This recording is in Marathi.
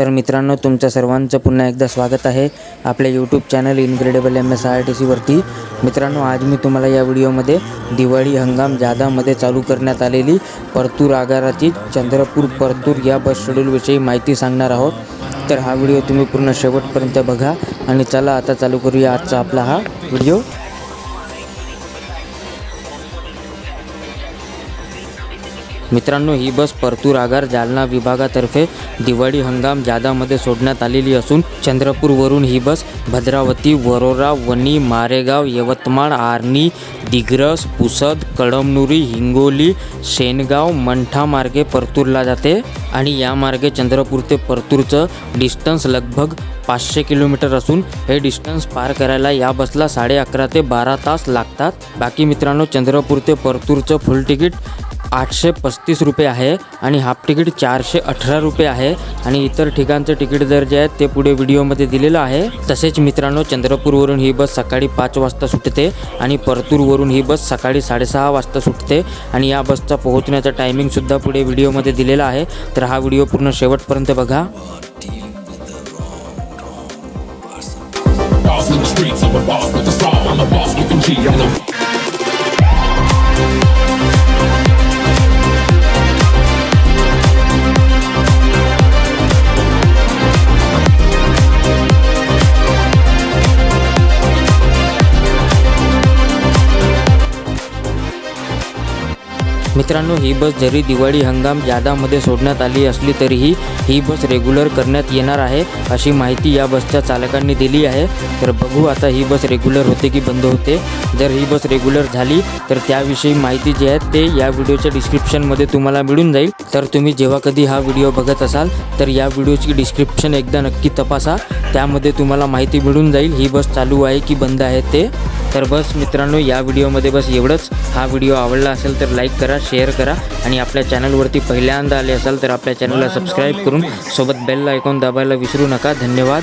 तर मित्रांनो तुमच्या सर्वांचं पुन्हा एकदा स्वागत आहे आपल्या YouTube channel incredible M S R T सीवरती मित्रांनो आज मी तुम्हाला या व्हिडिओमध्ये दिवाळी हंगाम जादामध्ये चालू करण्यात आलेली परतूर आगारातील चंद्रपूर परतूर या बस शेड्यूलविषयी माहिती सांगणार आहोत. तर हा व्हिडिओ तुम्ही पूर्ण शेवटपर्यंत बघा आणि चला आता चालू करूया आजचा आपला हा व्हिडिओ. मित्रांनो ही बस परतूर आगार जालना विभागातर्फे दिवाळी हंगाम जादामध्ये सोडण्यात आलेली असून चंद्रपूरवरून ही बस भद्रावती वरोरा वणी मारेगाव यवतमाळ आर्णी दिग्रस पुसद कळमनुरी हिंगोली शेनगाव मंठा मार्गे परतूरला जाते आणि या मार्गे चंद्रपूर ते परतूरचं डिस्टन्स लगभग पाचशे किलोमीटर असून हे डिस्टन्स पार करायला या बसला साडे अकरा ते बारा तास लागतात. बाकी मित्रांनो चंद्रपूर ते परतूरचं फुल तिकीट आठशे पस्तीस रुपये आहे आणि हाफ तिकीट चारशे अठरा रुपये आहे आणि इतर ठिकाणचं तिकीट दर जे आहे ते पुढे व्हिडिओमध्ये दिलेलं आहे तसेच मित्रांनो चंद्रपूरवरून ही बस सकाळी पाच वाजता सुटते आणि परतूरवरून ही बस सकाळी साडेसहा वाजता सुटते आणि या बसचा पोहोचण्याचा टायमिंगसुद्धा पुढे व्हिडिओमध्ये दिलेला आहे तर हा व्हिडिओ पूर्ण शेवटपर्यंत बघा in the streets, I'm a boss with a saw. I'm a boss keeping G. I'm the मित्रांनो ही बस जरी दिवाळी हंगाम यादामध्ये सोडण्यात आली असली तरीही ही बस रेग्युलर करण्यात येणार आहे अशी माहिती या बसच्या चालकांनी दिली आहे. तर बघू आता ही बस रेग्युलर होते की बंद होते. जर ही बस रेग्युलर झाली तर त्याविषयी माहिती जी आहे ते या व्हिडिओच्या डिस्क्रिप्शनमध्ये तुम्हाला मिळून जाईल. तर तुम्ही जेव्हा कधी हा व्हिडिओ बघत असाल तर या व्हिडिओची डिस्क्रिप्शन एकदा नक्की तपासा. त्यामध्ये तुम्हाला माहिती मिळून जाईल ही बस चालू आहे की बंद आहे ते. तर बस मित्रांनो या व्हिडिओमध्ये बस एवढंच. हा व्हिडिओ आवडला असेल तर लाईक करा शेअर करा आणि आपल्या चॅनलवरती पहिल्यांदा आले असाल तर आपल्या चॅनलला सबस्क्राईब करून सोबत बेल आयकॉन दाबायला विसरू नका. धन्यवाद.